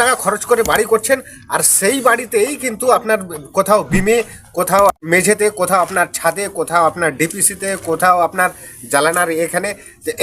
টাকা খরচ করে বাড়ি করছেন, আর সেই বাড়িতেই কিন্তু আপনার কোথাও বিমে, কোথাও মেঝেতে, কোথাও আপনার ছাদে, কোথাও আপনার ডিপিসিতে, কোথাও আপনার জ্বালানার এখানে।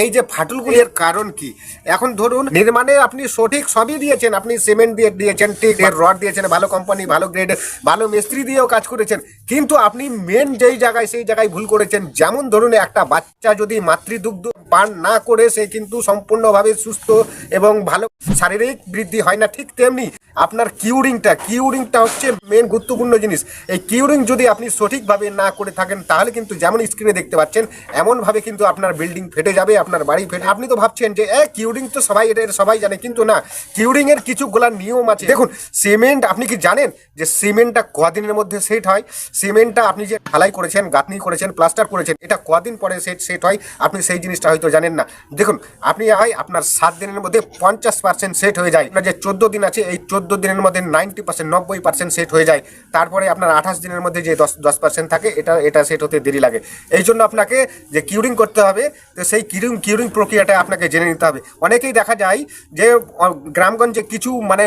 এই যে ফাটলগুলির কারণ কি? এখন ধরুন, নির্মাণে আপনি সঠিক সবই দিয়েছেন, আপনি সিমেন্ট দিয়ে দিয়েছেন ঠিক রড দিয়েছেন, ভালো কোম্পানি, ভালো গ্রেড, ভালো মিস্ত্রি দিয়েও কাজ করেছেন। কিন্তু আপনি মেন যেই জায়গায়, সেই জায়গায় ভুল করেছেন। যেমন ধরুন, একটা বাচ্চা যদি মাতৃদুগ্ধ পান না করে সে কিন্তু সম্পূর্ণভাবে সুস্থ এবং ভালো শারীরিক বৃদ্ধি হয় না ঠিক তেমনি আপনার কিউরিংটা কিউরিংটা হচ্ছে মেন গুরুত্বপূর্ণ জিনিস। এই কিউরিং যদি আপনি সঠিকভাবে না করে থাকেন, তাহলে কিন্তু যেমন স্ক্রিনে দেখতে পাচ্ছেন, এমনভাবে কিন্তু আপনার বিল্ডিং ফেটে যাবে, আপনার বাড়ি ফেটে আপনি তো ভাবছেন যে, এ, কিউরিং তো সবাই, এটা সবাই জানে। কিন্তু না কিউরিংয়ের এর কিছু গোলার নিয়ম আছে। দেখুন সিমেন্ট আপনি কি জানেন যে সিমেন্টটা কদিনের মধ্যে সেট হয়? সিমেন্টটা আপনি যে ঢালাই করেছেন, গাঁথনি করেছেন প্লাস্টার করেছেন, এটা কদিন পরে সেট সেট হয়? আপনি সেই জিনিসটা হয়তো জানেন না। দেখুন, আপনি হয় আপনার সাত দিনের মধ্যে পঞ্চাশ পার্সেন্ট সেট হয়ে যায়। আপনার যে চোদ্দ দিন আছে, এই চোদ্দ দিনের মধ্যে নাইনটি পার্সেন্ট নব্বই পার্সেন্ট সেট হয়ে যায়। তারপরে আপনার আঠাশ দিনের মধ্যে যে দশ দশ পার্সেন্ট থাকে, এটা এটা সেট হতে দেরি লাগে। এই জন্য আপনাকে যে কিউরিং করতে হবে, তো সেই কিউরিং কিউরিং প্রক্রিয়াটা আপনাকে জেনে নিতে হবে। অনেকেই দেখা যায় যে গ্রামগঞ্জে কিছু মানে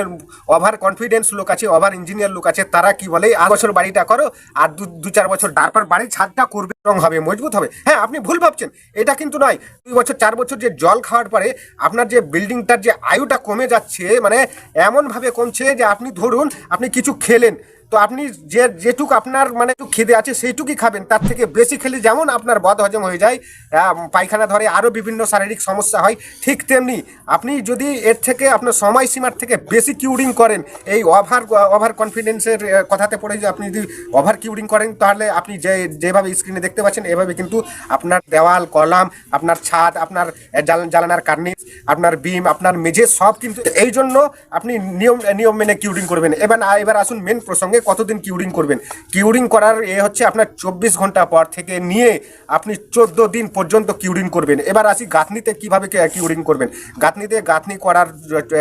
ওভার কনফিডেন্স লোক আছে ওভার ইঞ্জিনিয়ার লোক আছে, তারা কি বলে আট বছর বাড়িটা করো, আর দু, চার বছর, তারপর বাড়ির ছাদটা করবে। রং হবে, মজবুত হবে। হ্যাঁ আপনি ভুল ভাবছেন। এটা কিন্তু নয়। দুই বছর, চার বছর যে জল খাওয়ার পরে আপনার যে বিল্ডিংটার যে আয়ুটা কমে যাচ্ছে মানে এমনভাবে কমছে যে আপনি ধরুন, আপনি কিছু খেলেন তো আপনি যে যেটুক আপনার মানে একটু খিদে আছে সেইটুকুই খাবেন। তার থেকে বেশি খেলে যেমন আপনার বদ হজম হয়ে যায় পায়খানা ধরে আরও বিভিন্ন শারীরিক সমস্যা হয়, ঠিক তেমনি আপনি যদি এর থেকে আপনার সময়সীমার থেকে বেশি কিউরিং করেন, এই ওভার ওভার কনফিডেন্সের কথাতে পড়ে যে আপনি যদি ওভার কিউরিং করেন, তাহলে আপনি যে, যেভাবে স্ক্রিনে দেখতে পাচ্ছেন, এভাবে কিন্তু আপনার দেওয়াল, কলাম, আপনার ছাদ, আপনার জ্বালানার কার্নিস, আপনার বিম, আপনার মেঝে সব কিন্তু এই জন্য আপনি নিয়ম নিয়ম মেনে কিউরিং করবেন। এবার এবার আসুন মেন প্রসঙ্গে কতদিন কিউরিং করবেন? কিউরিং করার এ হচ্ছে আপনার চব্বিশ ঘণ্টা পর থেকে নিয়ে আপনি চোদ্দ দিন পর্যন্ত কিউরিং করবেন। এবার আসি গাঁথনিতে কীভাবে কিউরিং করবেন? গাঁথনিতে গাঁথনি করার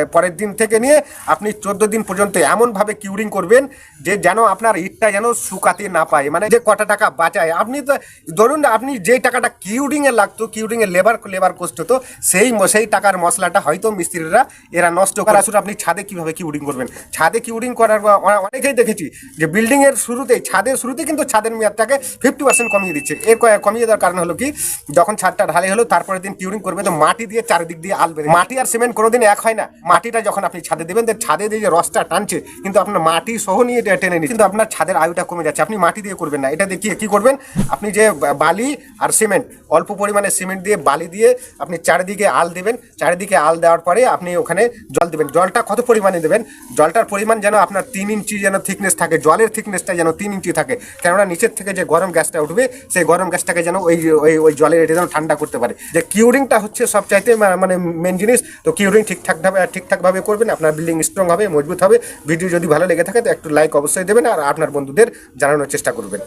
পরের দিন থেকে নিয়ে আপনি চোদ্দ দিন পর্যন্ত এমনভাবে কিউরিং করবেন যে যেন আপনার ইটটা যেন শুকাতে না পায়। মানে যে কটা টাকা বাঁচায়। আপনি তো, ধরুন আপনি যে টাকাটা কিউরিংয়ে লাগতো কিউরিংয়ে লেবার লেবার কষ্ট হতো, সেই সেই টাকার মশলাটা হয়তো মিস্ত্রিরা এরা নষ্ট করে। আসলে আপনি ছাদে কীভাবে কিউরিং করবেন? ছাদে কিউরিং করার অনেকেই দেখেছি যে বিল্ডিং এর শুরুতেই ছাদের শুরুতে কিন্তু ছাদের মেয়াদটাকে ফিফটি পার্সেন্ট কমিয়ে দিচ্ছে। এর কমিয়ে দেওয়ার কারণ হলো কি? যখন ছাদটা ঢালে হলো, তারপরের দিন কিউরিং করবে তো মাটি দিয়ে চারিদিক দিয়ে আলবে মাটি আর সিমেন্ট কোনোদিন এক হয় না। মাটিটা যখন আপনি ছাদে দেবেন তো ছাদে দিয়ে যে রসটা টানছে, কিন্তু আপনার মাটি সহ নিয়ে টেনে নিচ্ছে। কিন্তু আপনার ছাদের আয়ুটা কমে যাচ্ছে। আপনি মাটি দিয়ে করবেন না। এটা দেখিয়ে কি করবেন? আপনি যে বালি আর সিমেন্ট অল্প পরিমাণে সিমেন্ট দিয়ে বালি দিয়ে আপনি চারিদিকে আল দেবেন। চারিদিকে আল দেওয়ার পরে আপনি ওখানে জল দেবেন। জলটা কত পরিমাণে দেবেন? জলটার পরিমাণ যেন আপনার তিন ইঞ্চি যেন থিকনেস থাকে, জলের থিকনেসটা যেন তিন ইঞ্চি থাকে। কেননা নিচের থেকে যে গরম গ্যাসটা উঠবে, সেই গরম গ্যাসটাকে যেন ওই ওই ওই জলের এটা যেন ঠান্ডা করতে পারে। যে কিউরিংটা হচ্ছে সবচাইতে চাইতে মানে মেন জিনিস। তো কিউরিং ঠিকঠাকভাবে ঠিকঠাকভাবে করবেন, আপনার বিল্ডিং স্ট্রং হবে, মজবুত হবে। ভিডিও যদি ভালো লেগে থাকে, তো একটু লাইক অবশ্যই দেবেন, আর আপনার বন্ধুদের জানানোর চেষ্টা করবেন।